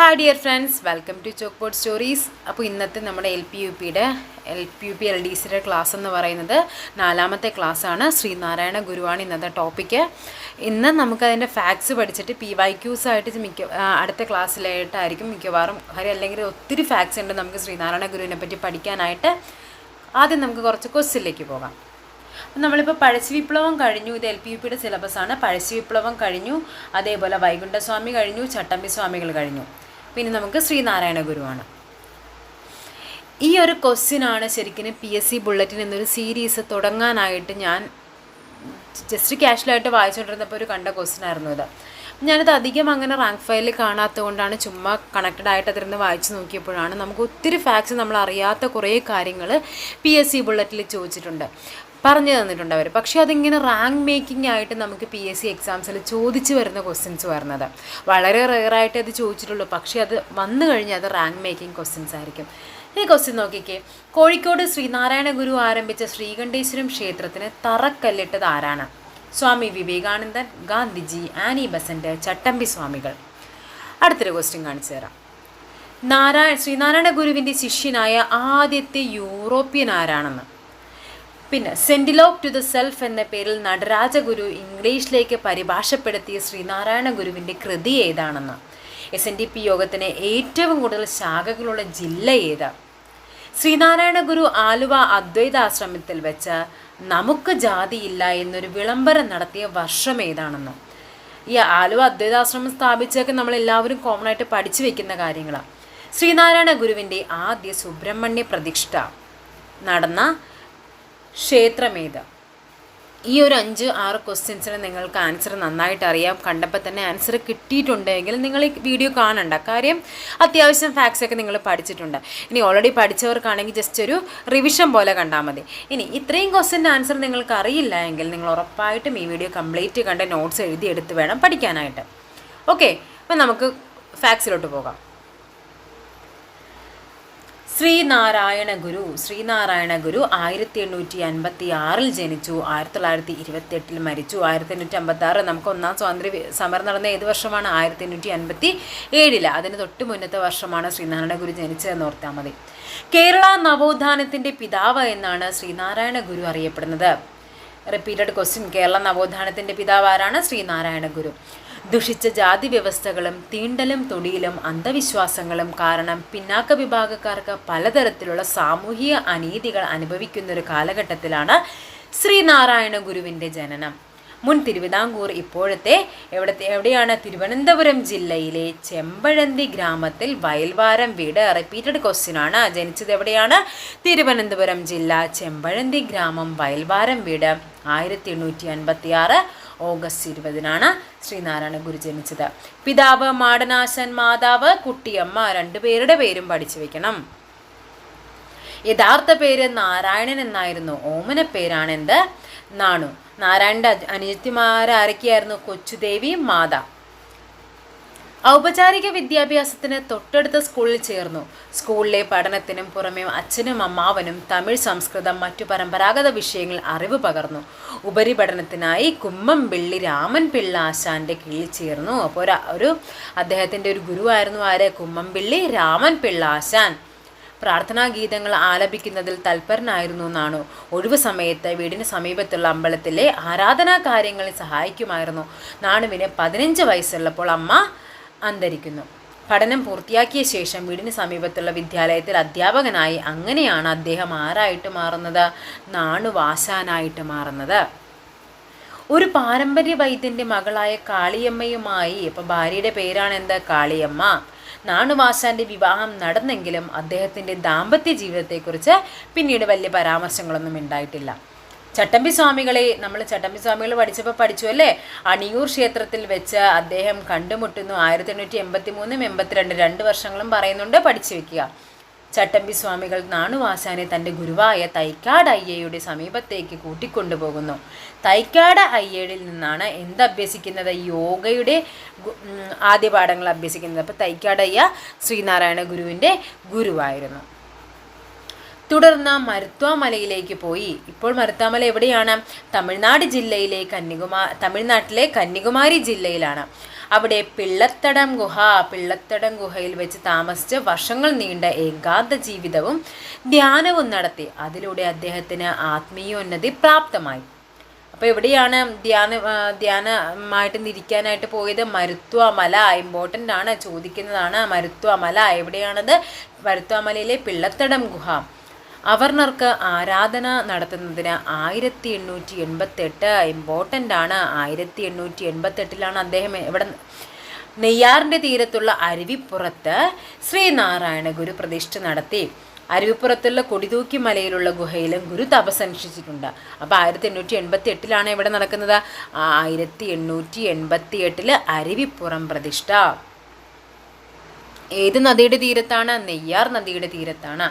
Hi dear friends welcome to chalk board stories അപ്പോൾ ഇന്നത്തെ നമ്മുടെ എൽ പി യു പിയുടെ L P U P L D സിയുടെ class എന്ന് പറയുന്നത് നാലാമത്തെ ക്ലാസ്സാണ് ശ്രീനാരായണ ഗുരുവാണ് ഇന്നത്തെ ടോപ്പിക്ക് ഇന്ന് നമുക്കതിന്റെ ഫാക്ട്സ് പഠിച്ചിട്ട് പി വൈ ക്യൂസ് ആയിട്ട് മിക്ക അടുത്ത ക്ലാസ്സിലായിട്ടായിരിക്കും മിക്കവാറും. കാര്യം അല്ലെങ്കിൽ ഒത്തിരി ഫാക്ട്സ് ഉണ്ട് നമുക്ക് ശ്രീനാരായണ ഗുരുവിനെ പറ്റി പഠിക്കാനായിട്ട്. ആദ്യം നമുക്ക് കുറച്ച് ക്വസ്റ്റിലേക്ക് പോകാം. നമ്മളിപ്പോൾ പഴശ്ശി വിപ്ലവം കഴിഞ്ഞു. ഇത് എൽ പി യു പിയുടെ ആണ്. പഴശ്ശി വിപ്ലവം കഴിഞ്ഞു. അതേപോലെ വൈകുണ്ഠസ്വാമി കഴിഞ്ഞു. ചട്ടമ്പി സ്വാമികൾ കഴിഞ്ഞു. പിന്നെ നമുക്ക് ശ്രീനാരായണ ഗുരുവാണ്. ഈ ഒരു ക്വസ്റ്റ്യനാണ് ശരിക്കും പി എസ് സി ബുള്ളറ്റിൻ എന്നൊരു സീരീസ് തുടങ്ങാനായിട്ട് ഞാൻ ജസ്റ്റ് ക്യാഷ്വലായിട്ട് വായിച്ചുകൊണ്ടിരുന്നപ്പോൾ ഒരു കണ്ട ക്വസ്റ്റ്യൻ ആയിരുന്നു ഇത്. ഞാനത് അധികം അങ്ങനെ റാങ്ക് ഫയലിൽ കാണാത്തത് കൊണ്ടാണ് ചുമ്മാ കണക്റ്റഡ് ആയിട്ട് അതിരുന്ന് വായിച്ചു നോക്കിയപ്പോഴാണ് നമുക്ക് ഒത്തിരി ഫാക്ട്സ് നമ്മൾ അറിയാത്ത കുറേ കാര്യങ്ങൾ പി എസ് സി ബുള്ളറ്റിൽ ചോദിച്ചിട്ടുണ്ട്. പറഞ്ഞു തന്നിട്ടുണ്ട് അവർ പക്ഷേ അതിങ്ങനെ റാങ്ക് മേക്കിംഗ് ആയിട്ട് നമുക്ക് പി എസ് സി എക്സാംസിൽ ചോദിച്ചു വരുന്ന ക്വസ്റ്റ്യൻസ് വരുന്നത്. വളരെ റെയറായിട്ട് അത് ചോദിച്ചിട്ടുള്ളൂ. പക്ഷേ അത് വന്നു കഴിഞ്ഞാൽ അത് റാങ്ക് മേക്കിംഗ് ക്വസ്റ്റ്യൻസ് ആയിരിക്കും. ഈ ക്വസ്റ്റ്യൻ നോക്കിക്കേ. കോഴിക്കോട് ശ്രീനാരായണ ഗുരു ആരംഭിച്ച ശ്രീകണ്ഠേശ്വരം ക്ഷേത്രത്തിന് തറക്കല്ലിട്ടത് ആരാണ്? Swami Vivekanandan Gandhiji Annie Besant Chattampi Swamikal. അടുത്തൊരു ക്വസ്റ്റ്യൻ കാണിച്ചു തരാം. നാരായണ ശ്രീനാരായണ ഗുരുവിന്റെ ശിഷ്യനായ ആദ്യത്തെ യൂറോപ്യൻ ആരാണെന്ന്? പിന്നെ സെൻഡിലോക്ക് ടു ദ സെൽഫ് എന്ന പേരിൽ നടരാജഗുരു ഇംഗ്ലീഷിലേക്ക് പരിഭാഷപ്പെടുത്തിയ ശ്രീനാരായണ ഗുരുവിന്റെ കൃതി ഏതാണെന്ന്? എസ് എൻ ഡി പി യോഗത്തിന് ഏറ്റവും കൂടുതൽ ശാഖകളുള്ള ജില്ല ഏത്? ശ്രീനാരായണ ഗുരു ആലുവ അദ്വൈതാശ്രമത്തിൽ വെച്ച് നമുക്ക് ജാതിയില്ല എന്നൊരു വിളംബരം നടത്തിയ വർഷം ഏതാണെന്ന്? ഈ ആലുവ അദ്വൈതാശ്രമം സ്ഥാപിച്ചൊക്കെ നമ്മൾ എല്ലാവരും കോമൺ ആയിട്ട് പഠിച്ചു വെക്കുന്ന കാര്യങ്ങളാണ് ശ്രീനാരായണ ഗുരുവിന്റെ ആദ്യ സുബ്രഹ്മണ്യ പ്രതിഷ്ഠ നടന്ന ക്ഷേത്രമേത്. ഈ ഒരു അഞ്ച് ആറ് ക്വസ്റ്റ്യൻസിന് നിങ്ങൾക്ക് ആൻസർ നന്നായിട്ട് അറിയാം. കണ്ടപ്പോൾ തന്നെ ആൻസർ കിട്ടിയിട്ടുണ്ടെങ്കിൽ നിങ്ങൾ ഈ വീഡിയോ കാണണ്ട. കാര്യം അത്യാവശ്യം ഫാക്ട്സ് ഒക്കെ നിങ്ങൾ പഠിച്ചിട്ടുണ്ട്. ഇനി ഓൾറെഡി പഠിച്ചവർക്കാണെങ്കിൽ ജസ്റ്റ് ഒരു റിവിഷൻ പോലെ കണ്ടാൽ മതി. ഇനി ഇത്രയും ക്വസ്റ്റ്യന്റെ ആൻസർ നിങ്ങൾക്ക് അറിയില്ല എങ്കിൽ നിങ്ങൾ ഉറപ്പായിട്ടും ഈ വീഡിയോ കംപ്ലീറ്റ് കണ്ട് നോട്ട്സ് എഴുതിയെടുത്ത് വേണം പഠിക്കാനായിട്ട്. ഓക്കെ അപ്പം നമുക്ക് ഫാക്സിലോട്ട് പോകാം. ശ്രീനാരായണ ഗുരു ശ്രീനാരായണ ഗുരു ആയിരത്തി എണ്ണൂറ്റി അൻപത്തി ആറിൽ ജനിച്ചു ആയിരത്തി തൊള്ളായിരത്തി ഇരുപത്തി എട്ടിൽ മരിച്ചു ആയിരത്തി എണ്ണൂറ്റി അമ്പത്തി ആറ് നമുക്ക് ഒന്നാം സ്വാതന്ത്ര്യ സമരം നടന്ന ഏത് വർഷമാണ്? ആയിരത്തി എണ്ണൂറ്റി അൻപത്തി ഏഴിൽ അതിന് തൊട്ട് മുന്നത്തെ വർഷമാണ് ശ്രീനാരായണ ഗുരു ജനിച്ചതെന്ന് ഓർത്താൽ മതി. കേരള നവോത്ഥാനത്തിന്റെ പിതാവ് എന്നാണ് ശ്രീനാരായണ ഗുരു അറിയപ്പെടുന്നത്. Repeated question. കേരള നവോത്ഥാനത്തിന്റെ പിതാവ് ആരാണ്? ശ്രീനാരായണ ഗുരു ദുഷിച്ച ജാതി വ്യവസ്ഥകളും തീണ്ടലും തൊടിയിലും അന്ധവിശ്വാസങ്ങളും കാരണം പിന്നാക്ക വിഭാഗക്കാർക്ക് പലതരത്തിലുള്ള സാമൂഹിക അനീതികൾ അനുഭവിക്കുന്ന ഒരു കാലഘട്ടത്തിലാണ് ശ്രീനാരായണ ഗുരുവിന്റെ ജനനം. മുൻ തിരുവിതാംകൂർ ഇപ്പോഴത്തെ എവിടത്തെ എവിടെയാണ്? തിരുവനന്തപുരം ജില്ലയിലെ ചെമ്പഴന്തി ഗ്രാമത്തിൽ വയൽവാരം വീട് റിപ്പീറ്റഡ് ക്വസ്റ്റ്യൻ ആണ്. ജനിച്ചത് എവിടെയാണ്? തിരുവനന്തപുരം ജില്ല ചെമ്പഴന്തി ഗ്രാമം വയൽവാരം വീട് ആയിരത്തി എണ്ണൂറ്റി അൻപത്തി ആറ് ഓഗസ്റ്റ് ഇരുപതിനാണ് ശ്രീനാരായണ ഗുരു ജനിച്ചത്. പിതാവ് മാടനാശൻ മാതാവ് കുട്ടിയമ്മ രണ്ടുപേരുടെ പേരും പഠിച്ചു വെക്കണം. യഥാർത്ഥ പേര് നാരായണൻ എന്നായിരുന്നു. ഓമന പേരാണെന്ത്? നാണു. നാരായണന്റെ അനുജത്തിമാരാരൊക്കെയായിരുന്നു കൊച്ചുദേവി മാത. ഔപചാരിക വിദ്യാഭ്യാസത്തിന് തൊട്ടടുത്ത സ്കൂളിൽ ചേർന്നു. സ്കൂളിലെ പഠനത്തിനും പുറമെ അച്ഛനും അമ്മാവനും തമിഴ് സംസ്കൃതം മറ്റു പരമ്പരാഗത വിഷയങ്ങൾ അറിവ് പകർന്നു. ഉപരിപഠനത്തിനായി കുമ്മം പിള്ളി രാമൻ പിള്ള ആശാന്റെ കീഴിൽ ചേർന്നു. അപ്പോൾ ഒരു അദ്ദേഹത്തിന്റെ ഒരു ഗുരുവായിരുന്നു ആര്? കുമ്മംപിള്ളി രാമൻ പിള്ള ആശാൻ. പ്രാർത്ഥനാ ഗീതങ്ങൾ ആലപിക്കുന്നതിൽ തൽപരനായിരുന്നു എന്നാണ്. ഒഴിവു സമയത്ത് വീടിന് സമീപത്തുള്ള അമ്പലത്തിലെ ആരാധനാ കാര്യങ്ങളിൽ സഹായിക്കുമായിരുന്നു. നാണുവിന് പതിനഞ്ച് വയസ്സുള്ളപ്പോൾ അമ്മ അന്തരിക്കുന്നു. പഠനം പൂർത്തിയാക്കിയ ശേഷം വീടിന് സമീപത്തുള്ള വിദ്യാലയത്തിൽ അധ്യാപകനായി അങ്ങനെയാണ് അദ്ദേഹം ആരായിട്ട് മാറുന്നത്? നാണുവാശാനായിട്ട് മാറുന്നത്. ഒരു പാരമ്പര്യ വൈദ്യന്റെ മകളായ കാളിയമ്മയുമായി ഇപ്പം ഭാര്യയുടെ പേരാണ് എന്താ കാളിയമ്മ നാണുവാശാന്റെ വിവാഹം നടന്നെങ്കിലും അദ്ദേഹത്തിന്റെ ദാമ്പത്യ ജീവിതത്തെക്കുറിച്ച് പിന്നീട് വലിയ പരാമർശങ്ങളൊന്നും ഉണ്ടായിട്ടില്ല. ചട്ടമ്പി സ്വാമികളെ നമ്മൾ ചട്ടമ്പി സ്വാമികൾ പഠിച്ചപ്പോൾ പഠിച്ചു അല്ലേ? അണിയൂർ ക്ഷേത്രത്തിൽ വെച്ച് അദ്ദേഹം കണ്ടുമുട്ടുന്നു. ആയിരത്തി എണ്ണൂറ്റി എൺപത്തി മൂന്നും എൺപത്തിരണ്ട് രണ്ട് വർഷങ്ങളും പറയുന്നുണ്ട് പഠിച്ചു വെക്കുക. ചട്ടമ്പി സ്വാമികൾ നാണുവാശാനെ തന്റെ ഗുരുവായ തൈക്കാട് അയ്യയുടെ സമീപത്തേക്ക് കൂട്ടിക്കൊണ്ടുപോകുന്നു. തൈക്കാട് അയ്യയിൽ നിന്നാണ് എന്ത് അഭ്യസിക്കുന്നത്? യോഗയുടെ ആദ്യ പാഠങ്ങൾ അഭ്യസിക്കുന്നത്. അപ്പോൾ തൈക്കാട് അയ്യ ശ്രീനാരായണ ഗുരുവിന്റെ ഗുരുവായിരുന്നു. തുടർന്ന് മരുത്വാമലയിലേക്ക് പോയി. ഇപ്പോൾ മരുത്വാമല എവിടെയാണ്? തമിഴ്നാട് ജില്ലയിലെ കന്യാകുമാ തമിഴ്നാട്ടിലെ കന്യാകുമാരി ജില്ലയിലാണ്. അവിടെ പിള്ളത്തടം ഗുഹ പിള്ളത്തടം ഗുഹയിൽ വെച്ച് താമസിച്ച് വർഷങ്ങൾ നീണ്ട ഏകാന്ത ജീവിതവും ധ്യാനവും നടത്തി. അതിലൂടെ അദ്ദേഹത്തിന് ആത്മീയോന്നതി പ്രാപ്തമായി. അപ്പോൾ എവിടെയാണ് ധ്യാന ധ്യാനമായിട്ട് നിരിക്കാനായിട്ട് പോയത്? മരുത്വാമല ഇമ്പോർട്ടന്റ് ആണ് ചോദിക്കുന്നതാണ് മരുത്വാമല. എവിടെയാണത്? മരുത്വമലയിലെ പിള്ളത്തടം ഗുഹ. അവർണർക്ക് ആരാധന നടത്തുന്നതിന് ആയിരത്തി എണ്ണൂറ്റി എൺപത്തെട്ട് ഇമ്പോർട്ടന്റ് ആണ്. ആയിരത്തി എണ്ണൂറ്റി എൺപത്തെട്ടിലാണ് അദ്ദേഹം ഇവിടെ നെയ്യാറിന്റെ തീരത്തുള്ള അരുവിപ്പുറത്ത് ശ്രീനാരായണ ഗുരു പ്രതിഷ്ഠ നടത്തി. അരുവിപ്പുറത്തുള്ള കൊടിതൂക്കി മലയിലുള്ള ഗുഹയിലും ഗുരു തപസ്സനുഷ്ഠിച്ചിട്ടുണ്ട്. അപ്പോൾ ആയിരത്തി എണ്ണൂറ്റി എൺപത്തി എട്ടിലാണ് ഇവിടെ നടക്കുന്നത്. ആയിരത്തി എണ്ണൂറ്റി എൺപത്തി എട്ടിൽ അരുവിപ്പുറം പ്രതിഷ്ഠ. ഏത് നദിയുടെ തീരത്താണ്? നെയ്യാർ നദിയുടെ തീരത്താണ്.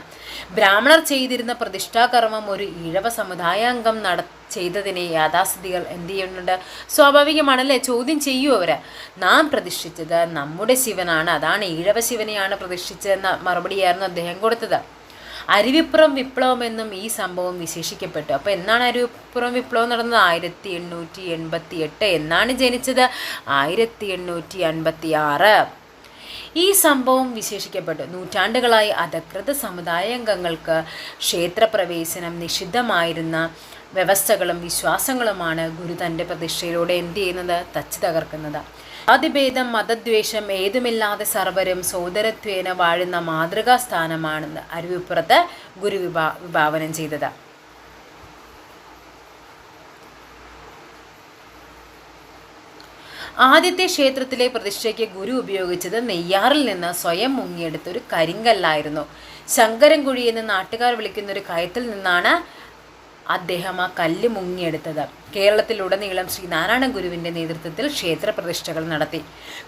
ബ്രാഹ്മണർ ചെയ്തിരുന്ന പ്രതിഷ്ഠാകർമ്മം ഒരു ഈഴവ സമുദായാംഗം നട ചെയ്തതിനെ യാഥാസ്ഥിതികൾ എന്ത് ചെയ്യുന്നുണ്ട്? സ്വാഭാവികമാണല്ലേ? ചോദ്യം ചെയ്യൂ അവർ. നാം പ്രതിഷ്ഠിച്ചത് നമ്മുടെ ശിവനാണ്. അതാണ് ഈഴവ ശിവനെയാണ് പ്രതിഷ്ഠിച്ചതെന്ന മറുപടിയായിരുന്നു അദ്ദേഹം കൊടുത്തത്. അരുവിപ്പുറം വിപ്ലവം എന്നും ഈ സംഭവം വിശേഷിക്കപ്പെട്ടു. അപ്പോൾ എന്നാണ് അരുവിപ്പുറം വിപ്ലവം നടന്നത്? ആയിരത്തി എണ്ണൂറ്റി എൺപത്തി എട്ട് എന്നാണ് ജനിച്ചത്. ആയിരത്തി എണ്ണൂറ്റി അൻപത്തി ആറ് ഈ സംഭവം വിശേഷിക്കപ്പെട്ടു. നൂറ്റാണ്ടുകളായി അധകൃത സമുദായാംഗങ്ങൾക്ക് ക്ഷേത്രപ്രവേശനം നിഷിദ്ധമായിരുന്ന വ്യവസ്ഥകളും വിശ്വാസങ്ങളുമാണ് ഗുരു തന്റെ പ്രതിഷ്ഠയിലൂടെ എന്ത് ചെയ്യുന്നത്? തച്ച് തകർക്കുന്നത്. ജാതിഭേദം മതദ്വേഷം ഏതുമില്ലാതെ സർവരും സോദരത്വേന വാഴുന്ന മാതൃകാ സ്ഥാനമാണെന്ന് അരുവിപ്പുറത്ത് ഗുരു വിഭാ വിഭാവനം ചെയ്തത്. ആദ്യത്തെ ക്ഷേത്രത്തിലെ പ്രതിഷ്ഠയ്ക്ക് ഗുരു ഉപയോഗിച്ചത് നെയ്യാറിൽ നിന്ന് സ്വയം മുങ്ങിയെടുത്ത ഒരു കരിങ്കല്ലായിരുന്നു. ശങ്കരൻകുഴി എന്ന് നാട്ടുകാർ വിളിക്കുന്ന ഒരു കയത്തിൽ നിന്നാണ് അദ്ദേഹം ആ കല്ല് മുങ്ങിയെടുത്തത്. കേരളത്തിലുടനീളം ശ്രീ നാരായണ ഗുരുവിന്റെ നേതൃത്വത്തിൽ ക്ഷേത്ര പ്രതിഷ്ഠകൾ നടത്തി.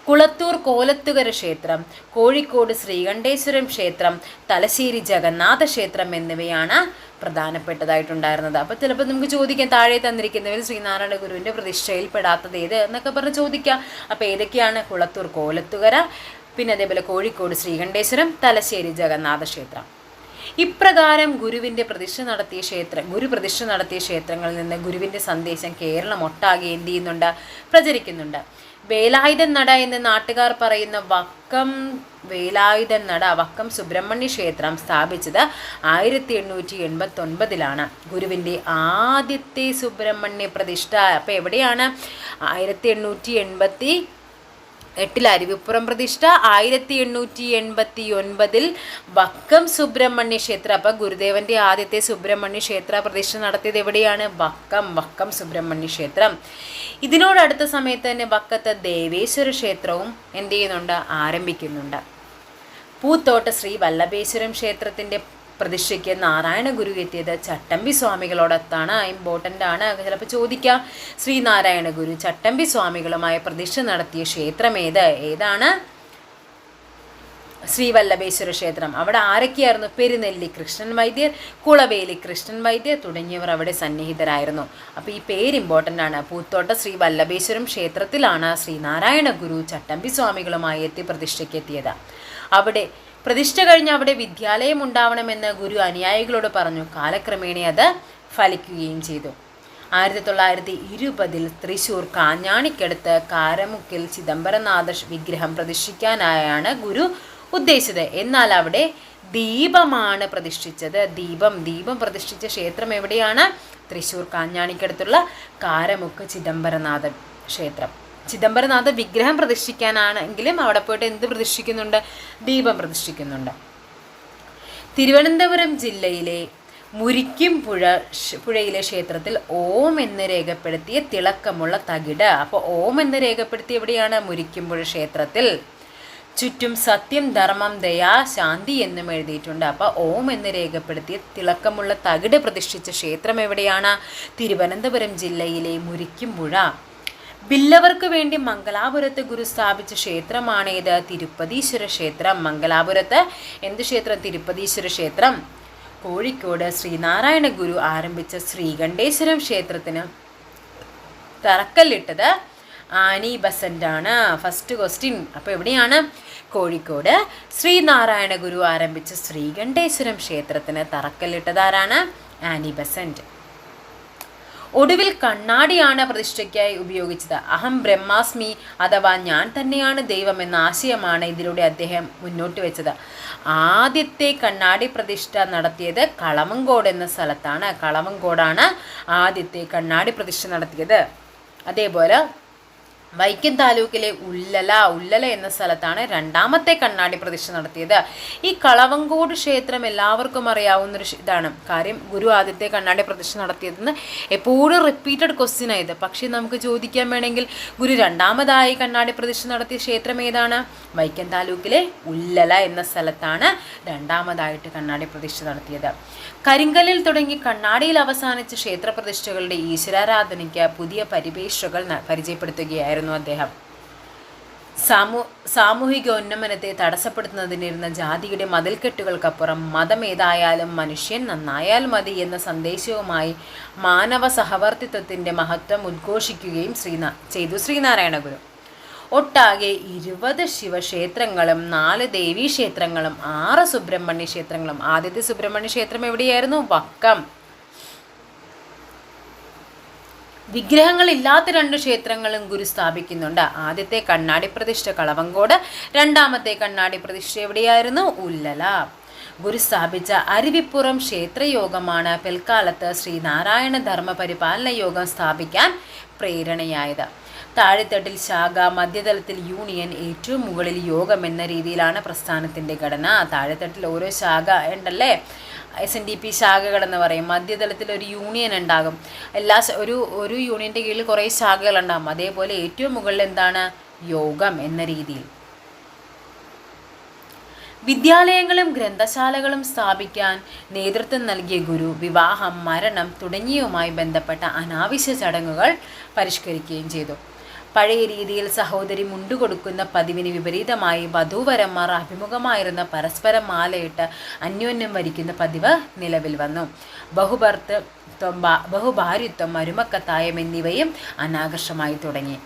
കുളത്തൂർ കോലത്തുകര ക്ഷേത്രം കോഴിക്കോട് ശ്രീകണ്ഠേശ്വരം ക്ഷേത്രം തലശ്ശേരി ജഗന്നാഥ ക്ഷേത്രം എന്നിവയാണ് പ്രധാനപ്പെട്ടതായിട്ടുണ്ടായിരുന്നത്. അപ്പോൾ ചിലപ്പോൾ നമുക്ക് ചോദിക്കാം താഴെ തന്നിരിക്കുന്നവർ ശ്രീനാരായണ ഗുരുവിന്റെ പ്രതിഷ്ഠയിൽ പെടാത്തത് ഏത് എന്നൊക്കെ പറഞ്ഞ് ചോദിക്കാം. അപ്പോൾ ഏതൊക്കെയാണ് കുളത്തൂർ കോലത്തുകര പിന്നെ അതേപോലെ കോഴിക്കോട് ശ്രീകണ്ഠേശ്വരം തലശ്ശേരി ജഗന്നാഥ ക്ഷേത്രം. ഇപ്രകാരം ഗുരുവിന്റെ പ്രതിഷ്ഠ നടത്തിയ ക്ഷേത്രം ഗുരു പ്രതിഷ്ഠ നടത്തിയ ക്ഷേത്രങ്ങളിൽ നിന്ന് ഗുരുവിന്റെ സന്ദേശം കേരളം ഒട്ടാകെ എന്ത് ചെയ്യുന്നുണ്ട്? പ്രചരിക്കുന്നുണ്ട്. വേലായുധൻ നട എന്ന് നാട്ടുകാർ പറയുന്ന വക്കം വേലായുധൻ നട വക്കം സുബ്രഹ്മണ്യ ക്ഷേത്രം സ്ഥാപിച്ചത് ആയിരത്തി എണ്ണൂറ്റി എൺപത്തി ഒൻപതിലാണ് ഗുരുവിന്റെ ആദ്യത്തെ സുബ്രഹ്മണ്യ പ്രതിഷ്ഠ. അപ്പോൾ എവിടെയാണ്? ആയിരത്തി എണ്ണൂറ്റി എൺപത്തി എട്ടിൽ അരുവിപ്പുറം പ്രതിഷ്ഠ ആയിരത്തി എണ്ണൂറ്റി എൺപത്തി ഒൻപതിൽ വക്കം സുബ്രഹ്മണ്യ ക്ഷേത്ര. അപ്പം ഗുരുദേവന്റെ ആദ്യത്തെ സുബ്രഹ്മണ്യ ക്ഷേത്ര പ്രതിഷ്ഠ നടത്തിയത് എവിടെയാണ്? വക്കം വക്കം സുബ്രഹ്മണ്യ ക്ഷേത്രം. ഇതിനോടടുത്ത സമയത്ത് തന്നെ വക്കത്ത് ദേവേശ്വര ക്ഷേത്രവും എന്ത് ചെയ്യുന്നുണ്ട്? ആരംഭിക്കുന്നുണ്ട്. പൂത്തോട്ട ശ്രീ വല്ലഭേശ്വരം ക്ഷേത്രത്തിന്റെ പ്രതിഷ്ഠയ്ക്ക് നാരായണ ഗുരു എത്തിയത് ചട്ടമ്പി സ്വാമികളോടൊത്താണ്. ഇമ്പോർട്ടന്റ് ആണ് ചിലപ്പോൾ ചോദിക്കാം ശ്രീനാരായണ ഗുരു ചട്ടമ്പി സ്വാമികളുമായി പ്രതിഷ്ഠ നടത്തിയ ക്ഷേത്രം ഏത്? ഏതാണ്? ശ്രീവല്ലഭേശ്വര ക്ഷേത്രം. അവിടെ ആരൊക്കെയായിരുന്നു? പെരുനെല്ലി കൃഷ്ണൻ വൈദ്യർ കുളവേലി കൃഷ്ണൻ വൈദ്യർ തുടങ്ങിയവർ അവിടെ സന്നിഹിതരായിരുന്നു. അപ്പോൾ ഈ പേര് ഇമ്പോർട്ടന്റ് ആണ് പൂത്തോട്ട ശ്രീ വല്ലഭേശ്വരം ക്ഷേത്രത്തിലാണ് ശ്രീനാരായണ ഗുരു ചട്ടമ്പി സ്വാമികളുമായി എത്തി പ്രതിഷ്ഠയ്ക്ക് എത്തിയത്. അവിടെ പ്രതിഷ്ഠ കഴിഞ്ഞ് അവിടെ വിദ്യാലയം ഉണ്ടാവണമെന്ന് ഗുരു അനുയായികളോട് പറഞ്ഞു. കാലക്രമേണ അത് ഫലിക്കുകയും ചെയ്തു. ആയിരത്തി തൊള്ളായിരത്തി ഇരുപതിൽ തൃശൂർ കാഞ്ഞാണിക്കടുത്ത് കാരമുക്കിൽ ചിദംബരനാഥ വിഗ്രഹം പ്രതിഷ്ഠിക്കാനായാണ് ഗുരു ഉദ്ദേശിച്ചത്. എന്നാൽ അവിടെ ദീപമാണ് പ്രതിഷ്ഠിച്ചത്. ദീപം ദീപം പ്രതിഷ്ഠിച്ച ക്ഷേത്രം എവിടെയാണ്? തൃശൂർ കാഞ്ഞാണിക്കടുത്തുള്ള കാരമുക്ക് ചിദംബരനാഥ ക്ഷേത്രം. ചിദംബരനാഥ വിഗ്രഹം പ്രതിഷ്ഠിക്കാനാണെങ്കിലും അവിടെ പോയിട്ട് എന്ത് പ്രതിഷ്ഠിക്കുന്നുണ്ട് ദീപം പ്രതിഷ്ഠിക്കുന്നുണ്ട് തിരുവനന്തപുരം ജില്ലയിലെ മുരിക്കും പുഴ പുഴയിലെ ക്ഷേത്രത്തിൽ ഓം എന്ന് രേഖപ്പെടുത്തിയ തിളക്കമുള്ള തകിട്. അപ്പോൾ ഓം എന്ന് രേഖപ്പെടുത്തിയ എവിടെയാണ്? മുരിക്കുംപുഴ ക്ഷേത്രത്തിൽ. ചുറ്റും സത്യം ധർമ്മം ദയാ ശാന്തി എന്നും എഴുതിയിട്ടുണ്ട്. അപ്പോൾ ഓം എന്ന് രേഖപ്പെടുത്തിയ തിളക്കമുള്ള തകിട് പ്രതിഷ്ഠിച്ച ക്ഷേത്രം എവിടെയാണ്? തിരുവനന്തപുരം ജില്ലയിലെ മുരിക്കുംപുഴ ബില്ലവർക്ക് വേണ്ടി മംഗലാപുരത്ത് ഗുരു സ്ഥാപിച്ച ക്ഷേത്രമാണേത്? തിരുപ്പതീശ്വര ക്ഷേത്രം. മംഗലാപുരത്ത് എന്ത് ക്ഷേത്രം? തിരുപ്പതീശ്വര ക്ഷേത്രം. കോഴിക്കോട് ശ്രീനാരായണ ഗുരു ആരംഭിച്ച ശ്രീകണ്ഠേശ്വരം ക്ഷേത്രത്തിന് തറക്കല്ലിട്ടത് ആനി ബസന്റാണ് ഫസ്റ്റ് ക്വസ്റ്റ്യൻ അപ്പോൾ എവിടെയാണ്? കോഴിക്കോട്. ശ്രീനാരായണ ഗുരു ആരംഭിച്ച ശ്രീകണ്ഠേശ്വരം ക്ഷേത്രത്തിന് തറക്കല്ലിട്ടതാരാണ് ആനി ബസന്റ്. ഒടുവിൽ കണ്ണാടിയാണ് പ്രതിഷ്ഠയ്ക്കായി ഉപയോഗിച്ചത്. അഹം ബ്രഹ്മാസ്മി അഥവാ ഞാൻ തന്നെയാണ് ദൈവം എന്ന ആശയമാണ് ഇതിലൂടെ അദ്ദേഹം മുന്നോട്ട് വെച്ചത്. ആദ്യത്തെ കണ്ണാടി പ്രതിഷ്ഠ നടത്തിയത് കളമങ്കോട് എന്ന സ്ഥലത്താണ്. കളമങ്കോടാണ് ആദ്യത്തെ കണ്ണാടി പ്രതിഷ്ഠ നടത്തിയത്. അതേപോലെ വൈക്കം താലൂക്കിലെ ഉല്ലല ഉല്ലല എന്ന സ്ഥലത്താണ് രണ്ടാമത്തെ കണ്ണാടി പ്രതിഷ്ഠ നടത്തിയത്. ഈ കളവങ്കോട് ക്ഷേത്രം എല്ലാവർക്കും അറിയാവുന്ന ഒരു ഇതാണ് കാര്യം. ഗുരു ആദ്യത്തെ കണ്ണാടി പ്രതിഷ്ഠ നടത്തിയതെന്ന് എപ്പോഴും റിപ്പീറ്റഡ് ക്വസ്റ്റ്യൻ ആയത്. പക്ഷേ നമുക്ക് ചോദിക്കാൻ വേണമെങ്കിൽ ഗുരു രണ്ടാമതായി കണ്ണാടി പ്രതിഷ്ഠ നടത്തിയ ക്ഷേത്രം ഏതാണ്? വൈക്കം താലൂക്കിലെ ഉല്ലല എന്ന സ്ഥലത്താണ് രണ്ടാമതായിട്ട് കണ്ണാടി പ്രതിഷ്ഠ നടത്തിയത്. കരിങ്കലിൽ തുടങ്ങി കണ്ണാടിയിൽ അവസാനിച്ച ക്ഷേത്രപ്രതിഷ്ഠകളുടെ ഈശ്വരാരാധനയ്ക്ക് പുതിയ പരിവേഷകൾ പരിചയപ്പെടുത്തുകയായിരുന്നു അദ്ദേഹം. സാമൂ സാമൂഹികോന്നമനത്തെ തടസ്സപ്പെടുത്തുന്നതിനിരുന്ന ജാതിയുടെ മതിൽക്കെട്ടുകൾക്കപ്പുറം മതം ഏതായാലും മനുഷ്യൻ നന്നായാൽ മതി എന്ന സന്ദേശവുമായി മാനവ സഹവർത്തിത്വത്തിന്റെ മഹത്വം ഉദ്ഘോഷിക്കുകയും ശ്രീനാ ചെയ്തു ശ്രീനാരായണ ഗുരു ഒട്ടാകെ ഇരുപത് ശിവക്ഷേത്രങ്ങളും നാല് ദേവീക്ഷേത്രങ്ങളും ആറ് സുബ്രഹ്മണ്യ ക്ഷേത്രങ്ങളും ആദ്യത്തെ സുബ്രഹ്മണ്യ ക്ഷേത്രം എവിടെയായിരുന്നു? വക്കം. വിഗ്രഹങ്ങളില്ലാത്ത രണ്ട് ക്ഷേത്രങ്ങളും ഗുരു സ്ഥാപിക്കുന്നുണ്ട്. ആദ്യത്തെ കണ്ണാടി പ്രതിഷ്ഠ കളവങ്കോട് രണ്ടാമത്തെ കണ്ണാടി പ്രതിഷ്ഠ എവിടെയായിരുന്നു? ഉല്ലല. ഗുരു സ്ഥാപിച്ച അരുവിപ്പുറം ക്ഷേത്രയോഗമാണ് പിൽക്കാലത്ത് ശ്രീനാരായണ ധർമ്മ പരിപാലന യോഗം സ്ഥാപിക്കാൻ പ്രേരണയായത്. താഴെത്തട്ടിൽ ശാഖ മധ്യതലത്തിൽ യൂണിയൻ ഏറ്റവും മുകളിൽ യോഗം എന്ന രീതിയിലാണ് പ്രസ്ഥാനത്തിന്റെ ഘടന. താഴെത്തട്ടിൽ ഓരോ ശാഖ ഉണ്ടല്ലേ? എസ് എൻ ഡി പി ശാഖകളെന്ന് പറയും. മധ്യതലത്തിൽ ഒരു യൂണിയൻ ഉണ്ടാകും. എല്ലാ ഒരു ഒരു യൂണിയന്റെ കീഴിൽ കുറേ ശാഖകൾ ഉണ്ടാകും. അതേപോലെ ഏറ്റവും മുകളിൽ എന്താണ്? യോഗം എന്ന രീതിയിൽ. വിദ്യാലയങ്ങളും ഗ്രന്ഥശാലകളും സ്ഥാപിക്കാൻ നേതൃത്വം നൽകിയ ഗുരു വിവാഹം മരണം തുടങ്ങിയവുമായി ബന്ധപ്പെട്ട അനാവശ്യ ചടങ്ങുകൾ പരിഷ്കരിക്കുകയും ചെയ്തു. പഴയ രീതിയിൽ സഹോദരി മുണ്ടുകൊടുക്കുന്ന പതിവിന് വിപരീതമായി വധൂവരന്മാർ അഭിമുഖമായിരുന്ന പരസ്പരം മാലയിട്ട് അന്യോന്യം വരിക്കുന്ന പതിവ് നിലവിൽ വന്നു. ബഹുഭർത്തൃത്വം ബഹുഭാര്യത്വം മരുമക്കത്തായം എന്നിവയും അനാകർഷമായി തുടങ്ങി.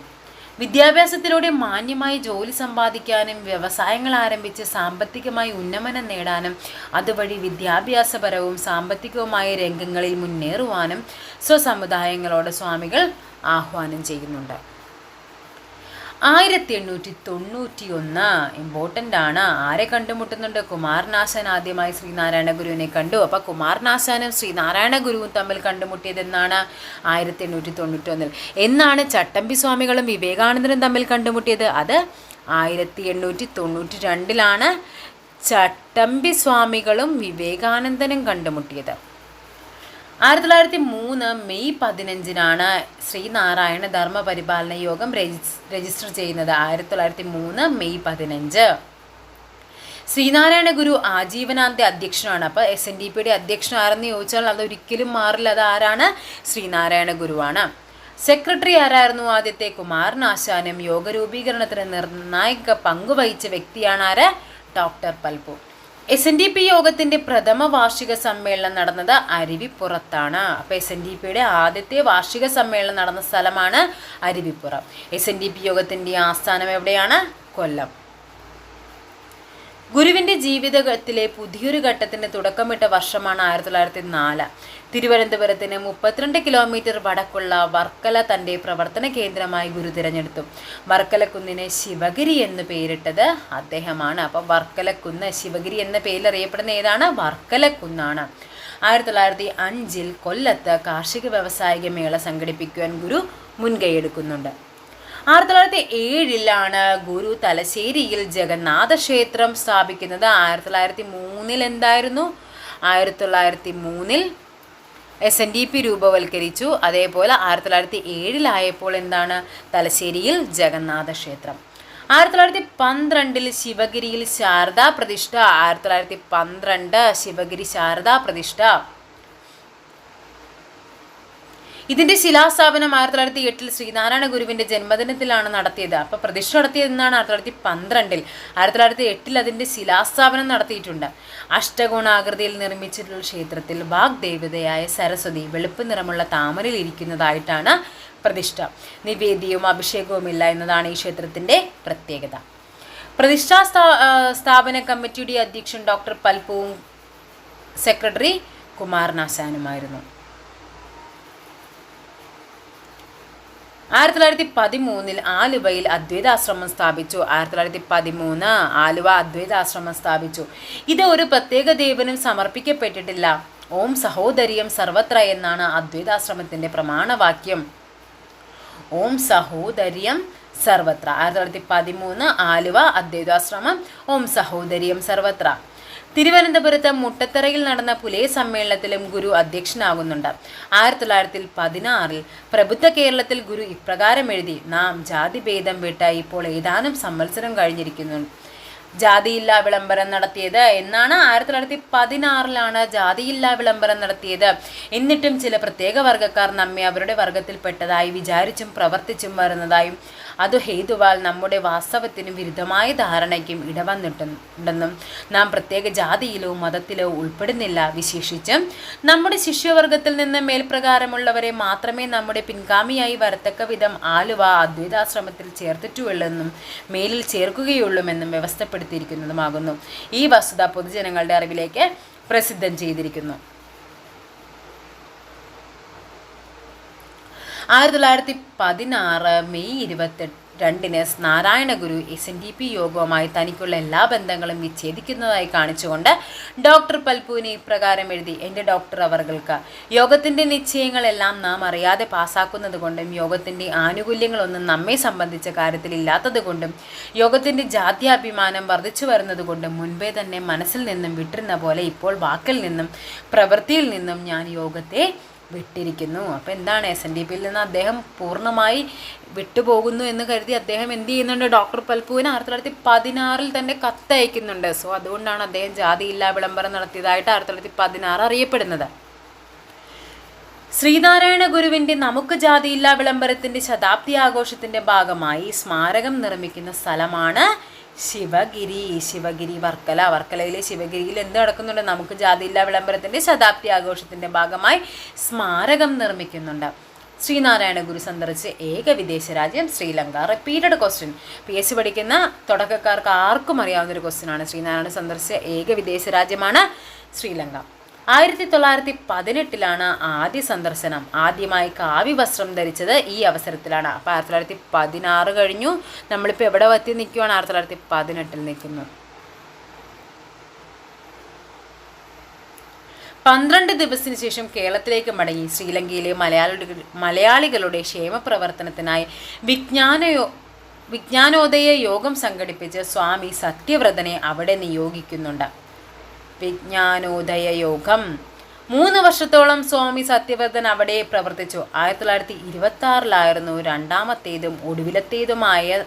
വിദ്യാഭ്യാസത്തിലൂടെ മാന്യമായി ജോലി സമ്പാദിക്കാനും വ്യവസായങ്ങൾ ആരംഭിച്ച് സാമ്പത്തികമായി ഉന്നമനം നേടാനും അതുവഴി വിദ്യാഭ്യാസപരവും സാമ്പത്തികവുമായ രംഗങ്ങളിൽ മുന്നേറുവാനും സ്വസമുദായങ്ങളോട് സ്വാമികൾ ആഹ്വാനം ചെയ്യുന്നുണ്ട്. ആയിരത്തി എണ്ണൂറ്റി തൊണ്ണൂറ്റി ഒന്ന് ഇമ്പോർട്ടന്റ് ആണ് ആരെ കണ്ടുമുട്ടുന്നുണ്ട്? കുമാരനാശാൻ ആദ്യമായി ശ്രീനാരായണ ഗുരുവിനെ കണ്ടു. അപ്പോൾ കുമാരനാശാനും ശ്രീനാരായണ ഗുരുവും തമ്മിൽ കണ്ടുമുട്ടിയത് എന്നാണ് ആയിരത്തി എണ്ണൂറ്റി തൊണ്ണൂറ്റി ഒന്നിൽ എന്നാണ് ചട്ടമ്പി സ്വാമികളും വിവേകാനന്ദനും തമ്മിൽ കണ്ടുമുട്ടിയത്? അത് ആയിരത്തി എണ്ണൂറ്റി തൊണ്ണൂറ്റി രണ്ടിലാണ് ചട്ടമ്പി സ്വാമികളും വിവേകാനന്ദനും കണ്ടുമുട്ടിയത്. ആയിരത്തി തൊള്ളായിരത്തി മൂന്ന് മെയ് പതിനഞ്ചിനാണ് ശ്രീനാരായണ ധർമ്മ പരിപാലന യോഗം രജിസ്റ്റർ ചെയ്യുന്നത്. ആയിരത്തി തൊള്ളായിരത്തി മൂന്ന് മെയ് പതിനഞ്ച്. ശ്രീനാരായണ ഗുരു ആജീവനാന്ത അധ്യക്ഷനാണ്. അപ്പോൾ എസ് എൻ ഡി പിയുടെ അധ്യക്ഷൻ ആരെന്ന് ചോദിച്ചാൽ അതൊരിക്കലും മാറില്ല. അത് ആരാണ്? ശ്രീനാരായണ ഗുരുവാണ്. സെക്രട്ടറി ആരായിരുന്നു? ആദ്യത്തെ കുമാരനാശാനും യോഗ രൂപീകരണത്തിന് നിർണായക പങ്കുവഹിച്ച വ്യക്തിയാണ് ആര്? Doctor Palpu S N D P യോഗത്തിന്റെ പ്രഥമ വാർഷിക സമ്മേളനം നടന്നത് അരുവിപ്പുറത്താണ്. അപ്പോൾ എസ് എൻ ഡി പിയുടെ ആദ്യത്തെ വാർഷിക സമ്മേളനം നടന്ന സ്ഥലമാണ് Aruvippuram. S N D P യോഗത്തിന്റെ ആസ്ഥാനം എവിടെയാണ്? കൊല്ലം. ഗുരുവിന്റെ ജീവിതത്തിലെ പുതിയൊരു ഘട്ടത്തിന് തുടക്കമിട്ട വർഷമാണ് ആയിരത്തി തൊള്ളായിരത്തി നാല്. തിരുവനന്തപുരത്തിന് മുപ്പത്തിരണ്ട് കിലോമീറ്റർ വടക്കുള്ള വർക്കല തന്റെ പ്രവർത്തന കേന്ദ്രമായി ഗുരു തിരഞ്ഞെടുത്തു. വർക്കലക്കുന്നിന് ശിവഗിരി എന്ന് പേരിട്ടത് അദ്ദേഹമാണ്. അപ്പം വർക്കലക്കുന്ന് ശിവഗിരി എന്ന പേരിൽ അറിയപ്പെടുന്ന ഏതാണ്? വർക്കലക്കുന്നാണ്. ആയിരത്തി തൊള്ളായിരത്തി അഞ്ചിൽ കൊല്ലത്ത് കാർഷിക വ്യവസായിക മേള സംഘടിപ്പിക്കുവാൻ ഗുരു മുൻകൈയെടുക്കുന്നുണ്ട്. ആയിരത്തി തൊള്ളായിരത്തി ഏഴിലാണ് ഗുരു തലശ്ശേരിയിൽ ജഗന്നാഥ ക്ഷേത്രം സ്ഥാപിക്കുന്നത്. ആയിരത്തി തൊള്ളായിരത്തി മൂന്നിൽ എന്തായിരുന്നു? ആയിരത്തി തൊള്ളായിരത്തി മൂന്നിൽ എസ് എൻ ഡി പി രൂപവൽക്കരിച്ചു. അതേപോലെ ആയിരത്തി തൊള്ളായിരത്തി ഏഴിലായപ്പോൾ എന്താണ്? തലശ്ശേരിയിൽ ജഗന്നാഥ ക്ഷേത്രം. ആയിരത്തി തൊള്ളായിരത്തി പന്ത്രണ്ടിൽ ശിവഗിരിയിൽ ശാരദാ പ്രതിഷ്ഠ. ആയിരത്തി തൊള്ളായിരത്തി പന്ത്രണ്ട് ശിവഗിരി ശാരദാ പ്രതിഷ്ഠ. ഇതിന്റെ ശിലാസ്ഥാപനം ആയിരത്തി തൊള്ളായിരത്തി എട്ടിൽ ശ്രീനാരായണ ഗുരുവിന്റെ ജന്മദിനത്തിലാണ് നടത്തിയത്. അപ്പോൾ പ്രതിഷ്ഠ നടത്തിയതെന്നാണ് ആയിരത്തി തൊള്ളായിരത്തി പന്ത്രണ്ടിൽ ആയിരത്തി തൊള്ളായിരത്തി എട്ടിൽ അതിന്റെ ശിലാസ്ഥാപനം നടത്തിയിട്ടുണ്ട്. അഷ്ടകോണാകൃതിയിൽ നിർമ്മിച്ചിട്ടുള്ള ക്ഷേത്രത്തിൽ വാഗ്ദേവതയായ സരസ്വതി വെളുപ്പ് നിറമുള്ള താമരയിൽ ഇരിക്കുന്നതായിട്ടാണ് പ്രതിഷ്ഠ. നിവേദ്യവും അഭിഷേകവും ഇല്ല എന്നതാണ് ഈ ക്ഷേത്രത്തിന്റെ പ്രത്യേകത. പ്രതിഷ്ഠാ സ്ഥാപന കമ്മിറ്റിയുടെ അധ്യക്ഷൻ ഡോക്ടർ പൽപ്പുവും സെക്രട്ടറി കുമാരനാശാനുമായിരുന്നു. ആയിരത്തി തൊള്ളായിരത്തി പതിമൂന്നിൽ ആലുവയിൽ അദ്വൈതാശ്രമം സ്ഥാപിച്ചു. ആയിരത്തി തൊള്ളായിരത്തി പതിമൂന്ന് ആലുവ അദ്വൈതാശ്രമം സ്ഥാപിച്ചു. ഇത് ഒരു പ്രത്യേക ദേവനും സമർപ്പിക്കപ്പെട്ടിട്ടില്ല. ഓം സഹോദര്യം സർവത്ര എന്നാണ് അദ്വൈതാശ്രമത്തിന്റെ പ്രമാണവാക്യം. ഓം സഹോദര്യം സർവത്ര. ആയിരത്തി തൊള്ളായിരത്തി പതിമൂന്ന് ആലുവ അദ്വൈതാശ്രമം. ഓം സഹോദര്യം സർവത്ര. തിരുവനന്തപുരത്ത് മുട്ടത്തറയിൽ നടന്ന പുലേ സമ്മേളനത്തിലും ഗുരു അധ്യക്ഷനാകുന്നുണ്ട്. ആയിരത്തി തൊള്ളായിരത്തി പതിനാറിൽ പ്രബുദ്ധ കേരളത്തിൽ ഗുരു ഇപ്രകാരം എഴുതി നാം ജാതിഭേദം വിട്ട ഇപ്പോൾ ഏതാനും സംവത്സരം കഴിഞ്ഞിരിക്കുന്നു. ജാതിയില്ലാ വിളംബരം നടത്തിയത് എന്നാണ് ആയിരത്തി തൊള്ളായിരത്തി പതിനാറിലാണ് ജാതിയില്ലാ വിളംബരം നടത്തിയത്. എന്നിട്ടും ചില പ്രത്യേക വർഗക്കാർ നമ്മെ അവരുടെ വർഗത്തിൽപ്പെട്ടതായി വിചാരിച്ചും പ്രവർത്തിച്ചും വരുന്നതായും അത് ഹേതുവാൽ നമ്മുടെ വാസ്തവത്തിനും വിരുദ്ധമായ ധാരണയ്ക്കും ഇടവന്നിട്ടുണ്ടെന്നും നാം പ്രത്യേക ജാതിയിലോ മതത്തിലോ ഉൾപ്പെടുന്നില്ല. വിശേഷിച്ച് നമ്മുടെ ശിഷ്യവർഗത്തിൽ നിന്ന് മേൽപ്രകാരമുള്ളവരെ മാത്രമേ നമ്മുടെ പിൻഗാമിയായി വരത്തക്ക വിധം ആലുവ അദ്വൈതാശ്രമത്തിൽ ചേർത്തിട്ടുള്ളെന്നും മേലിൽ ചേർക്കുകയുള്ളുമെന്നും വ്യവസ്ഥപ്പെടുത്തിയിരിക്കുന്നതുമാകുന്നു. ഈ വസ്തുത പൊതുജനങ്ങളുടെ അറിവിലേക്ക് പ്രസിദ്ധം ചെയ്തിരിക്കുന്നു. ആയിരത്തി തൊള്ളായിരത്തി പതിനാറ് മെയ് ഇരുപത്തെട്ട് രണ്ടിന് Narayana Guru S N D P യോഗവുമായി തനിക്കുള്ള എല്ലാ ബന്ധങ്ങളും വിച്ഛേദിക്കുന്നതായി കാണിച്ചുകൊണ്ട് ഡോക്ടർ പൽപൂനി ഇപ്രകാരം എഴുതി. എന്റെ ഡോക്ടർ അവർക്ക് യോഗത്തിന്റെ നിശ്ചയങ്ങളെല്ലാം നാം അറിയാതെ പാസ്സാക്കുന്നത് കൊണ്ടും യോഗത്തിന്റെ ആനുകൂല്യങ്ങളൊന്നും നമ്മെ സംബന്ധിച്ച കാര്യത്തിൽ ഇല്ലാത്തത് കൊണ്ടും യോഗത്തിന്റെ ജാത്യാഭിമാനം വർദ്ധിച്ചു വരുന്നത് കൊണ്ടും മുൻപേ തന്നെ മനസ്സിൽ നിന്നും വിട്ടിരുന്ന പോലെ ഇപ്പോൾ വാക്കിൽ നിന്നും പ്രവൃത്തിയിൽ നിന്നും ഞാൻ യോഗത്തെ വിട്ടിരിക്കുന്നു. അപ്പോൾ എന്താണ് എസ് എൻ ഡി പിയിൽ നിന്ന് അദ്ദേഹം പൂർണമായി വിട്ടുപോകുന്നു എന്ന് കരുതി അദ്ദേഹം എന്ത് ചെയ്യുന്നുണ്ട്? ഡോക്ടർ പൽപ്പുവിന് ആയിരത്തി തൊള്ളായിരത്തി പതിനാറിൽ തന്നെ കത്തയക്കുന്നുണ്ട്. സോ അതുകൊണ്ടാണ് അദ്ദേഹം ജാതിയില്ലാ വിളംബരം നടത്തിയതായിട്ട് ആയിരത്തി തൊള്ളായിരത്തി പതിനാറ് അറിയപ്പെടുന്നത്. ശ്രീനാരായണ ഗുരുവിന്റെ നമുക്ക് ജാതിയില്ലാ വിളംബരത്തിന്റെ ശതാബ്ദി ആഘോഷത്തിന്റെ ഭാഗമായി സ്മാരകം നിർമ്മിക്കുന്ന സ്ഥലമാണ് ശിവഗിരി ശിവഗിരി വർക്കല. വർക്കലയിലെ ശിവഗിരിയിൽ എന്ത് നടക്കുന്നുണ്ട്? നമുക്ക് ജാതിയില്ലാ വിളംബരത്തിന്റെ ശതാബ്ദി ആഘോഷത്തിന്റെ ഭാഗമായി സ്മാരകം നിർമ്മിക്കുന്നുണ്ട്. ശ്രീനാരായണ ഗുരു സന്ദർശിച്ച ഏക വിദേശ രാജ്യം Sri Lanka. Repeated question P S C പഠിക്കുന്ന തുടക്കക്കാർക്ക് ആർക്കും അറിയാവുന്ന ഒരു ക്വസ്റ്റ്യൻ ആണ്. ശ്രീനാരായണ സന്ദർശിച്ച ഏക വിദേശ രാജ്യമാണ് ശ്രീലങ്ക. ആയിരത്തി തൊള്ളായിരത്തി പതിനെട്ടിലാണ് ആദ്യ സന്ദർശനം. ആദ്യമായി കാവി വസ്ത്രം ധരിച്ചത് ഈ അവസരത്തിലാണ്. അപ്പോൾ ആയിരത്തി തൊള്ളായിരത്തി പതിനാറ് കഴിഞ്ഞു. നമ്മളിപ്പോൾ എവിടെ എത്തി നിൽക്കുവാണ് ആയിരത്തി തൊള്ളായിരത്തി പതിനെട്ടിൽ നിൽക്കുന്നു. പന്ത്രണ്ട് ദിവസത്തിന് ശേഷം കേരളത്തിലേക്ക് മടങ്ങി. ശ്രീലങ്കയിലെ മലയാളി മലയാളികളുടെ ക്ഷേമപ്രവർത്തനത്തിനായി വിജ്ഞാനയോ വിജ്ഞാനോദയ യോഗം സംഘടിപ്പിച്ച് സ്വാമി സത്യവ്രതനെ അവിടെ നിയോഗിക്കുന്നുണ്ട്. വിജ്ഞാനോദയ യോഗം മൂന്ന് വർഷത്തോളം സ്വാമി സത്യവ്രതൻ അവിടെ പ്രവർത്തിച്ചു. ആയിരത്തി തൊള്ളായിരത്തി ഇരുപത്തി ആറിലായിരുന്നു രണ്ടാമത്തേതും ഒടുവിലത്തേതുമായ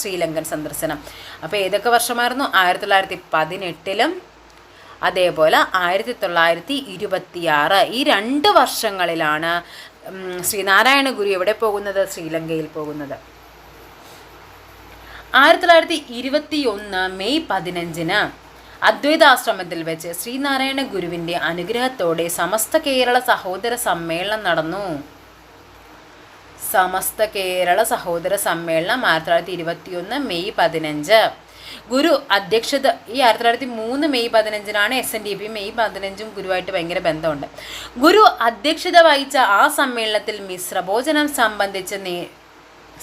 ശ്രീലങ്കൻ സന്ദർശനം. അപ്പോൾ ഏതൊക്കെ വർഷമായിരുന്നു? ആയിരത്തി തൊള്ളായിരത്തി പതിനെട്ടിലും അതേപോലെ ആയിരത്തി തൊള്ളായിരത്തി ഇരുപത്തിയാറ് ഈ രണ്ട് വർഷങ്ങളിലാണ് ശ്രീനാരായണ ഗുരു എവിടെ പോകുന്നത്? ശ്രീലങ്കയിൽ പോകുന്നത്. ആയിരത്തി തൊള്ളായിരത്തി ഇരുപത്തി ഒന്ന് മെയ് പതിനഞ്ചിന് അദ്വൈതാശ്രമത്തിൽ വെച്ച് ശ്രീനാരായണ ഗുരുവിന്റെ അനുഗ്രഹത്തോടെ സമസ്ത കേരള സഹോദര സമ്മേളനം നടന്നു. സമസ്ത കേരള സഹോദര സമ്മേളനം ആയിരത്തി തൊള്ളായിരത്തി ഇരുപത്തിയൊന്ന് മെയ് പതിനഞ്ച്. ഗുരു അധ്യക്ഷത ഈ ആയിരത്തി തൊള്ളായിരത്തി മൂന്ന് മെയ് പതിനഞ്ചിനാണ് S N D P May പതിനഞ്ചും ഗുരുവായിട്ട് ഭയങ്കര ബന്ധമുണ്ട്. ഗുരു അധ്യക്ഷത വഹിച്ച ആ സമ്മേളനത്തിൽ മിശ്രഭോജനം സംബന്ധിച്ച് നേ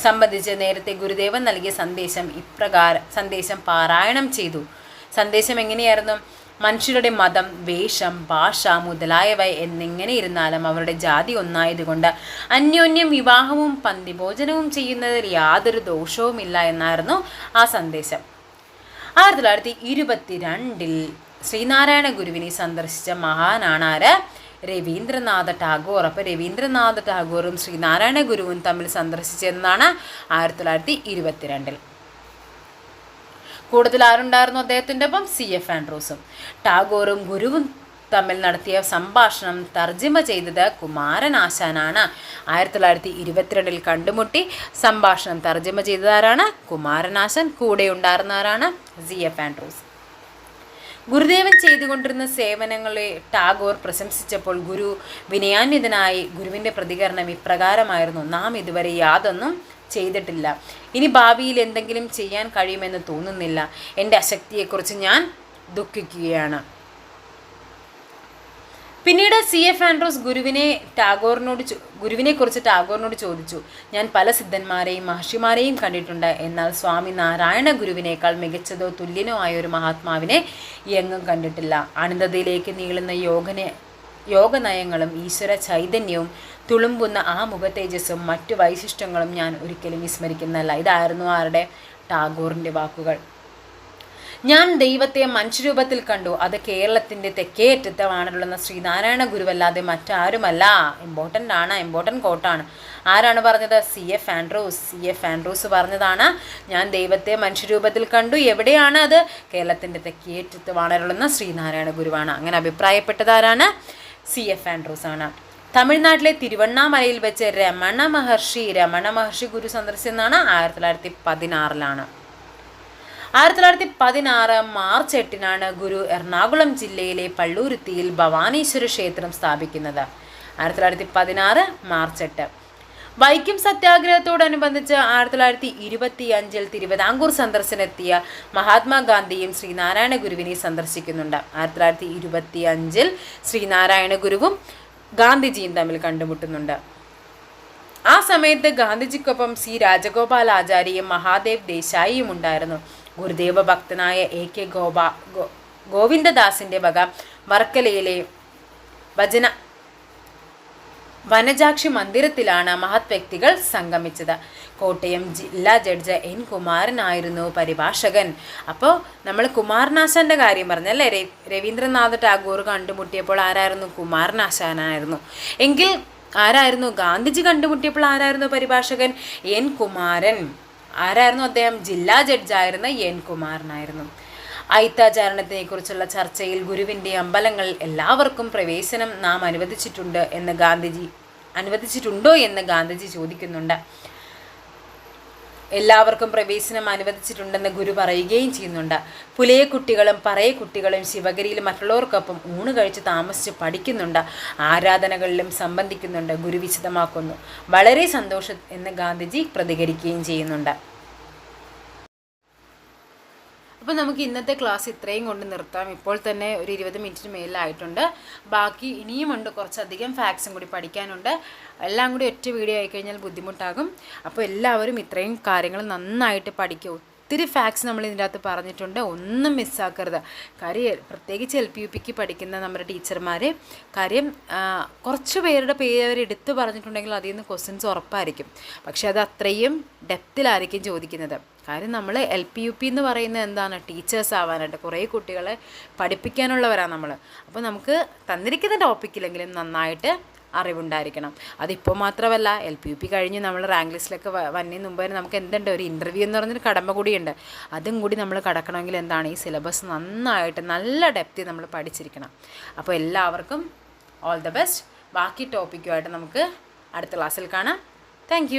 സംബന്ധിച്ച് നേരത്തെ ഗുരുദേവൻ നൽകിയ സന്ദേശം ഇപ്രകാരം സന്ദേശം പാരായണം ചെയ്തു. സന്ദേശം എങ്ങനെയായിരുന്നു? മനുഷ്യരുടെ മതം വേഷം ഭാഷ മുതലായവ എന്നിങ്ങനെ ഇരുന്നാലും അവരുടെ ജാതി ഒന്നായതുകൊണ്ട് അന്യോന്യം വിവാഹവും പന്തിഭോജനവും ചെയ്യുന്നതിൽ യാതൊരു ദോഷവുമില്ല എന്നായിരുന്നു ആ സന്ദേശം. ആയിരത്തി തൊള്ളായിരത്തി ഇരുപത്തിരണ്ടിൽ ശ്രീനാരായണ ഗുരുവിനെ സന്ദർശിച്ച മഹാനാണ് ആര്? രവീന്ദ്രനാഥ ടാഗോർ. അപ്പോൾ രവീന്ദ്രനാഥ ടാഗോറും ശ്രീനാരായണ ഗുരുവും തമ്മിൽ സന്ദർശിച്ചതെന്നാണ് ആയിരത്തി തൊള്ളായിരത്തി ഇരുപത്തിരണ്ടിൽ കൂടുതൽ ആരുണ്ടായിരുന്നു അദ്ദേഹത്തിന്റെ ഒപ്പം? സി. എഫ്. ആൻഡ്രൂസും. ടാഗോറും ഗുരുവും തമ്മിൽ നടത്തിയ സംഭാഷണം തർജിമ ചെയ്തത് കുമാരൻ ആശാനാണ്. ആയിരത്തി തൊള്ളായിരത്തി ഇരുപത്തിരണ്ടിൽ കണ്ടുമുട്ടി സംഭാഷണം തർജിമ ചെയ്തതാരാണ്? കുമാരനാശൻ കൂടെ ഉണ്ടായിരുന്നവരാണ് സി. എഫ്. ആൻഡ്രൂസ്. ഗുരുദേവൻ ചെയ്തുകൊണ്ടിരുന്ന സേവനങ്ങളെ ടാഗോർ പ്രശംസിച്ചപ്പോൾ ഗുരു വിനയാന്വിതനായി ഗുരുവിന്റെ പ്രതികരണം ഇപ്രകാരമായിരുന്നു. നാം ഇതുവരെ യാതൊന്നും ചെയ്തിട്ടില്ല. ഇനി ഭാവിയിൽ എന്തെങ്കിലും ചെയ്യാൻ കഴിയുമെന്ന് തോന്നുന്നില്ല. എന്റെ അശക്തിയെക്കുറിച്ച് ഞാൻ ദുഃഖിക്കുകയാണ്. പിന്നീട് സി എഫ് ആൻഡ്രോസ് ഗുരുവിനെ ടാഗോറിനോട് ഗുരുവിനെ ഗുരുവിനെക്കുറിച്ച് ടാഗോറിനോട് ചോദിച്ചു. ഞാൻ പല സിദ്ധന്മാരെയും മഹർഷിമാരെയും കണ്ടിട്ടുണ്ട്. എന്നാൽ സ്വാമി നാരായണ ഗുരുവിനേക്കാൾ മികച്ചതോ തുല്യനോ ആയ ഒരു മഹാത്മാവിനെ എങ്ങും കണ്ടിട്ടില്ല. അനന്തതയിലേക്ക് നീളുന്ന യോഗനെ യോഗനയങ്ങളും ഈശ്വര ചൈതന്യവും തുളുമ്പുന്ന ആ മുഖതേജസ്സും മറ്റു വൈശിഷ്ട്യങ്ങളും ഞാൻ ഒരിക്കലും വിസ്മരിക്കുന്നല്ല ഇതായിരുന്നു ആരുടെ? ടാഗോറിന്റെ വാക്കുകൾ. ഞാൻ ദൈവത്തെ മനുഷ്യരൂപത്തിൽ കണ്ടു. അത് കേരളത്തിന്റെ തെക്കേ അറ്റത്തമാണുള്ള ശ്രീനാരായണ ഗുരുവല്ലാതെ മറ്റാരുമല്ല. ഇമ്പോർട്ടന്റ് ആണ് ഇമ്പോർട്ടന്റ് കോട്ടാണ് ആരാണ് പറഞ്ഞത്? C. F. Andrews. C. F. Andrews പറഞ്ഞതാണ് ഞാൻ ദൈവത്തെ മനുഷ്യരൂപത്തിൽ കണ്ടു. എവിടെയാണ് അത്? കേരളത്തിന്റെ തെക്കേ അറ്റത്ത് വാണരുളുന്ന ശ്രീനാരായണ ഗുരുവാണ്. അങ്ങനെ അഭിപ്രായപ്പെട്ടതാരാണ്? സി എഫ് ആൻഡ്രൂസ് ആണ് തമിഴ്നാട്ടിലെ തിരുവണ്ണാമലയിൽ വെച്ച് രമണ മഹർഷി രമണ മഹർഷി ഗുരു സന്ദർശിച്ചെന്നാണ് ആയിരത്തി തൊള്ളായിരത്തി പതിനാറിലാണ് ആയിരത്തി തൊള്ളായിരത്തി പതിനാറ് മാർച്ച് എട്ടിനാണ് ഗുരു എറണാകുളം ജില്ലയിലെ പള്ളൂരുത്തിയിൽ ഭവാനീശ്വര ക്ഷേത്രം സ്ഥാപിക്കുന്നത്. ആയിരത്തി തൊള്ളായിരത്തി പതിനാറ് മാർച്ച് എട്ട്. വൈക്കം സത്യാഗ്രഹത്തോടനുബന്ധിച്ച് ആയിരത്തി തൊള്ളായിരത്തി ഇരുപത്തി അഞ്ചിൽ തിരുവിതാംകൂർ സന്ദർശനത്തിയ മഹാത്മാഗാന്ധിയും ശ്രീനാരായണ ഗുരുവിനെ സന്ദർശിക്കുന്നുണ്ട്. ആയിരത്തി തൊള്ളായിരത്തി ഇരുപത്തി അഞ്ചിൽ ശ്രീനാരായണ ഗുരുവും ഗാന്ധിജിയും തമ്മിൽ കണ്ടുമുട്ടുന്നുണ്ട്. ആ സമയത്ത് ഗാന്ധിജിക്കൊപ്പം സി രാജഗോപാലാചാര്യയും മഹാദേവ് ദേശായിയും ഉണ്ടായിരുന്നു. ഗുരുദേവ ഭക്തനായ എ കെ ഗോപാ ഗോവിന്ദദാസിന്റെ വക വർക്കലയിലെ ഭജന വനജാക്ഷി മന്ദിരത്തിലാണ് മഹത് വ്യക്തികൾ സംഗമിച്ചത്. കോട്ടയം ജില്ലാ ജഡ്ജ് എൻ കുമാരനായിരുന്നു പരിഭാഷകൻ. അപ്പോൾ നമ്മൾ കുമാരനാശാന്റെ കാര്യം പറഞ്ഞല്ലേ? രവീന്ദ്രനാഥ് ടാഗോർ കണ്ടുമുട്ടിയപ്പോൾ ആരായിരുന്നു? കുമാരനാശാനായിരുന്നു. എങ്കിൽ ആരായിരുന്നു? ഗാന്ധിജി കണ്ടുമുട്ടിയപ്പോൾ ആരായിരുന്നു പരിഭാഷകൻ? എൻ കുമാരൻ. ആരായിരുന്നു അദ്ദേഹം? ജില്ലാ ജഡ്ജായിരുന്ന എൻ കുമാരനായിരുന്നു. ഐത്താചാരണത്തിനെ കുറിച്ചുള്ള ചർച്ചയിൽ ഗുരുവിന്റെ അമ്പലങ്ങളിൽ എല്ലാവർക്കും പ്രവേശനം നാം അനുവദിച്ചിട്ടുണ്ട് എന്ന് ഗാന്ധിജി അനുവദിച്ചിട്ടുണ്ടോ എന്ന് ഗാന്ധിജി ചോദിക്കുന്നുണ്ട്. എല്ലാവർക്കും പ്രവേശനം അനുവദിച്ചിട്ടുണ്ടെന്ന് ഗുരു പറയുകയും ചെയ്യുന്നുണ്ട്. പുലയ കുട്ടികളും പറയ കുട്ടികളും ശിവഗിരിയിൽ മറ്റുള്ളവർക്കൊപ്പം ഊണ് കഴിച്ച് താമസിച്ച് പഠിക്കുന്നുണ്ട്. ആരാധനകളിലും സംബന്ധിക്കുന്നുണ്ട്. ഗുരു വിശദമാക്കുന്നു. വളരെ സന്തോഷം എന്ന് ഗാന്ധിജി പ്രതികരിക്കുകയും ചെയ്യുന്നുണ്ട്. അപ്പോൾ നമുക്ക് ഇന്നത്തെ ക്ലാസ് ഇത്രയും കൊണ്ട് നിർത്താം. ഇപ്പോൾ തന്നെ ഒരു ഇരുപത് മിനിറ്റിന് മേലായിട്ടുണ്ട് ബാക്കി ഇനിയുമുണ്ട് കുറച്ചധികം ഫാക്സും കൂടി പഠിക്കാനുണ്ട്. എല്ലാം കൂടി ഒറ്റ വീഡിയോ ആയി കഴിഞ്ഞാൽ ബുദ്ധിമുട്ടാകും. അപ്പോൾ എല്ലാവരും ഇത്രയും കാര്യങ്ങൾ നന്നായിട്ട് പഠിക്കുക ഒത്തിരി ഫാക്ട്സ് നമ്മൾ ഇതിന്റെ അകത്ത് പറഞ്ഞിട്ടുണ്ട്. ഒന്നും മിസ്സാക്കരുത് കാര്യം പ്രത്യേകിച്ച് എൽ പി യു പിക്ക് പഠിക്കുന്ന നമ്മുടെ ടീച്ചർമാർ കാര്യം കുറച്ച് പേരുടെ പേര് അവർ എടുത്തു പറഞ്ഞിട്ടുണ്ടെങ്കിൽ അതിൽ നിന്ന് ക്വസ്റ്റ്യൻസ് ഉറപ്പായിരിക്കും. പക്ഷേ അത് അത്രയും ഡെപ്തിലായിരിക്കും ചോദിക്കുന്നത്. കാര്യം നമ്മൾ എൽ പി യു പി എന്ന് പറയുന്നത് എന്താണ്? ടീച്ചേഴ്സ് ആവാനായിട്ട് കുറേ കുട്ടികളെ പഠിപ്പിക്കാനുള്ളവരാണ് നമ്മൾ അപ്പോൾ നമുക്ക് തന്നിരിക്കുന്ന ടോപ്പിക്കിലെങ്കിലും നന്നായിട്ട് അറിവുണ്ടായിരിക്കണം. അതിപ്പോൾ മാത്രമല്ല എൽ പി യു പി കഴിഞ്ഞ് നമ്മൾ റാങ്ക് ലിസ്റ്റിലൊക്കെ വന്നതിന് മുമ്പ് നമുക്ക് എന്തുണ്ട്? ഒരു ഇന്റർവ്യൂ എന്ന് പറഞ്ഞൊരു കടമ കൂടിയുണ്ട്. അതും കൂടി നമ്മൾ കടക്കണമെങ്കിൽ എന്താണ്? ഈ സിലബസ് നന്നായിട്ട് നല്ല ഡെപ്തി നമ്മൾ പഠിച്ചിരിക്കണം. അപ്പോൾ എല്ലാവർക്കും ഓൾ ദ ബെസ്റ്റ്. ബാക്കി ടോപ്പിക്കുമായിട്ട് നമുക്ക് അടുത്ത ക്ലാസ്സിൽ കാണാം. താങ്ക്